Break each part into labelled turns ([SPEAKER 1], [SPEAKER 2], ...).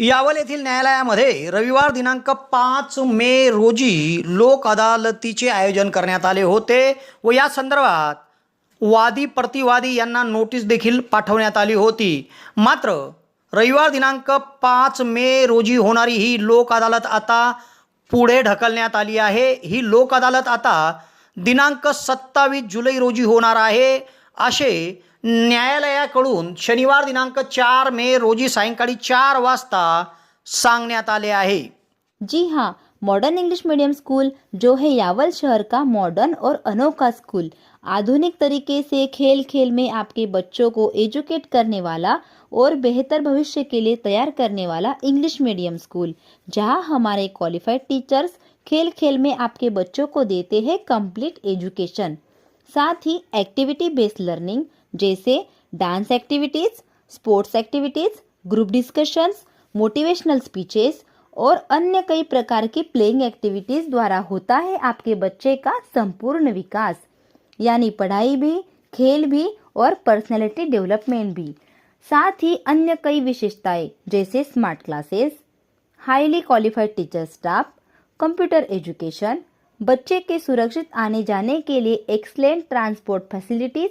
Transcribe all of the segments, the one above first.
[SPEAKER 1] यावल येथील न्यायालयामध्ये रविवार दिनांक पाच मे रोजी लोक अदालतीचे आयोजन करण्यात आले होते व या संदर्भात वादी प्रतिवादी यांना नोटीस देखील पाठवण्यात आली होती. मात्र रविवार दिनांक पाच मे रोजी होणारी ही लोक अदालत आता पुढे ढकलण्यात आली आहे. ही लोक अदालत आता दिनांक सत्तावीस जुलै रोजी होणार आहे असे न्यायालयाकडून शनिवार दिनांक चार मे रोजी सायंकाळी चार वाजता सांगण्यात आले आहे.
[SPEAKER 2] जी हाँ मॉडर्न इंग्लिश मीडियम स्कूल जो है यावल शहर का मॉडर्न और अनोखा स्कूल आधुनिक तरीके से खेल खेल में आपके बच्चों को एजुकेट करने वाला और बेहतर भविष्य के लिए तैयार करने वाला इंग्लिश मीडियम स्कूल जहाँ हमारे क्वालिफाइड टीचर्स खेल खेल में आपके बच्चों को देते हैं कंप्लीट एजुकेशन साथ ही एक्टिविटी बेस्ड लर्निंग जैसे dance activities sports activities group discussions motivational speeches और अन्य कई प्रकार की प्लेइंग एक्टिविटीज़ द्वारा होता है आपके बच्चे का संपूर्ण विकास, यानी पढ़ाई भी, खेल भी और पर्सनैलिटी डेवलपमेंट भी। साथ ही अन्य कई विशेषताएँ, जैसे smart classes highly qualified teacher staff computer education बच्चे के सुरक्षित आने जाने के लिए एक्सलेंट ट्रांसपोर्ट फैसिलिटीज़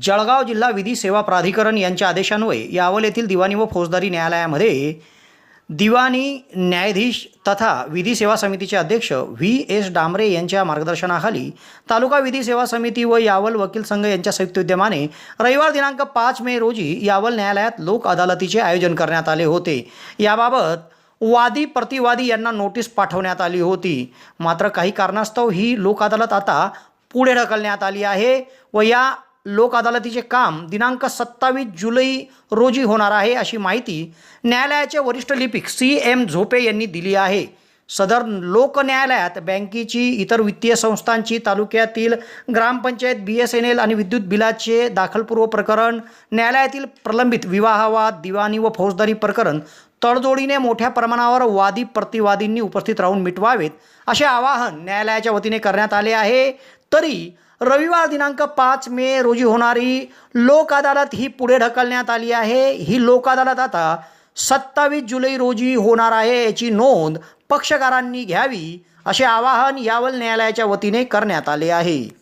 [SPEAKER 1] जळगाव जिल्हा विधी सेवा प्राधिकरण यांच्या आदेशान्वये यावल येथील दिवाणी व फौजदारी न्यायालयामध्ये दिवाणी न्यायाधीश तथा विधी सेवा समितीचे अध्यक्ष व्ही एस डांबरे यांच्या मार्गदर्शनाखाली तालुका विधी सेवा समिती व यावल वकील संघ यांच्या संयुक्त विद्यमाने रविवार दिनांक पाच मे रोजी यावल न्यायालयात लोक अदालतीचे आयोजन करण्यात आले होते. याबाबत वादी प्रतिवादी यांना नोटीस पाठवण्यात आली होती. मात्र काही कारणास्तव ही लोक अदालत आता पुढे ढकलण्यात आली आहे व या लोक अदालतीचे काम दिनांक सत्तावीस जुलै रोजी होणार आहे अशी माहिती न्यायालयाचे वरिष्ठ लिपिक सी एम झोपे यांनी दिली आहे. सदर लोक न्यायालयात बँकेची इतर वित्तीय संस्थांची तालुक्यातील gram panchayat B S N L आणि विद्युत बिलाचे दाखलपूर्व प्रकरण न्यायालयातील प्रलंबित विवाहवाद दिवाणी व फौजदारी प्रकरण तडजोडीने मोठ्या प्रमाणावर वादी प्रतिवादींनी उपस्थित राहून मिटवावेत असे आवाहन न्यायालयाच्या वतीने करण्यात आले आहे. तरी रविवार दिनांक पाच मे रोजी होणारी लोक अदालत ही पुढे ढकलण्यात आली आहे. ही लोक अदालत आता सत्तावीस जुलै रोजी होणार आहे याची नोंद पक्षकारांनी घ्यावी असे आवाहन यावल न्यायालयाच्या वतीने करण्यात आले आहे.